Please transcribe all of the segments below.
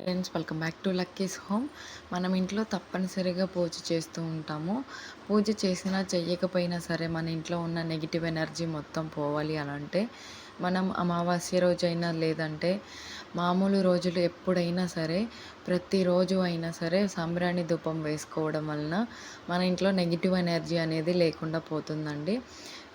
Friends welcome back to Lucky's home మనం ఇంట్లో తప్పనిసరిగా పూజ చేస్తూ ఉంటాము. పూజ చేసినా చెయ్యకపోయినా సరే మన ఇంట్లో ఉన్న నెగిటివ్ ఎనర్జీ మొత్తం పోవాలి అని అంటే మనం అమావాస్య రోజైనా లేదంటే మామూలు రోజులు ఎప్పుడైనా సరే ప్రతిరోజు అయినా సరే సాంబ్రాణి ధూపం వేసుకోవడం వలన మన ఇంట్లో నెగిటివ్ ఎనర్జీ అనేది లేకుండా పోతుందండి.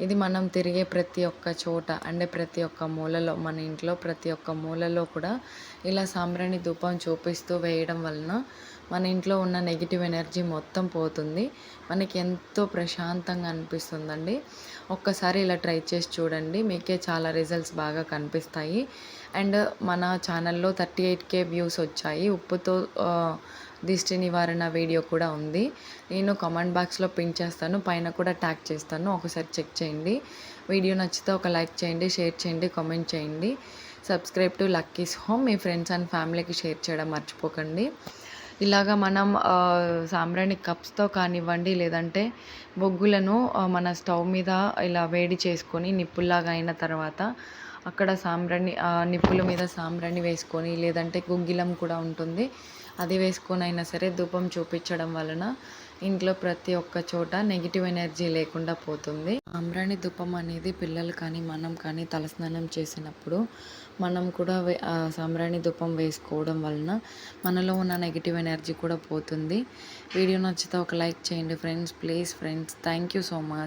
ఇది మనం తిరిగే ప్రతి ఒక్క చోట అంటే ప్రతి ఒక్క మూలలో మన ఇంట్లో ప్రతి ఒక్క మూలలో కూడా ఇలా సాంబ్రాణి ధూపం చూపిస్తూ వేయడం వలన మన ఇంట్లో ఉన్న నెగిటివ్ ఎనర్జీ మొత్తం పోతుంది. మనకి ఎంతో ప్రశాంతంగా అనిపిస్తుందండి. ఒక్కసారి ఇలా ట్రై చేసి చూడండి. మీకే చాలా రిజల్ట్స్ బాగా కనిపిస్తాయి. అండ్ మన ఛానల్లో థర్టీ ఎయిట్ కే వ్యూస్ వచ్చాయి. ఉప్పుతో దిష్టి నివారణ వీడియో కూడా ఉంది. నేను కామెంట్ బాక్స్లో పిన్ చేస్తాను పైన కూడా ట్యాగ్ చేస్తాను. ఒకసారి చెక్ చేయండి. వీడియో నచ్చితే ఒక లైక్ చేయండి షేర్ చేయండి కామెంట్ చేయండి. సబ్స్క్రైబ్ టు లక్కీస్ హోమ్ మీ ఫ్రెండ్స్ అండ్ ఫ్యామిలీకి షేర్ చేయడం మర్చిపోకండి. ఇలాగ మనం సాంబ్రాణి కప్స్తో కానివ్వండి లేదంటే బొగ్గులను మన స్టవ్ మీద ఇలా వేడి చేసుకొని నిప్పుల్లాగా అయిన తర్వాత అక్కడ సాంబ్రాణి నిప్పుల మీద సాంబ్రాణి వేసుకొని లేదంటే గుగ్గిలం కూడా ఉంటుంది. అది వేసుకొని అయినా సరే ధూపం చూపించడం వలన ఇంట్లో ప్రతి ఒక్క చోట నెగిటివ్ ఎనర్జీ లేకుండా పోతుంది. సాంబ్రాణి ధూపం అనేది పిల్లలు కానీ మనం కానీ తలస్నానం చేసినప్పుడు మనం కూడా సాంబ్రాణి ధూపం వేసుకోవడం వలన మనలో ఉన్న నెగిటివ్ ఎనర్జీ కూడా పోతుంది. వీడియో నచ్చితే ఒక లైక్ చేయండి friends. Please friends thank you so much.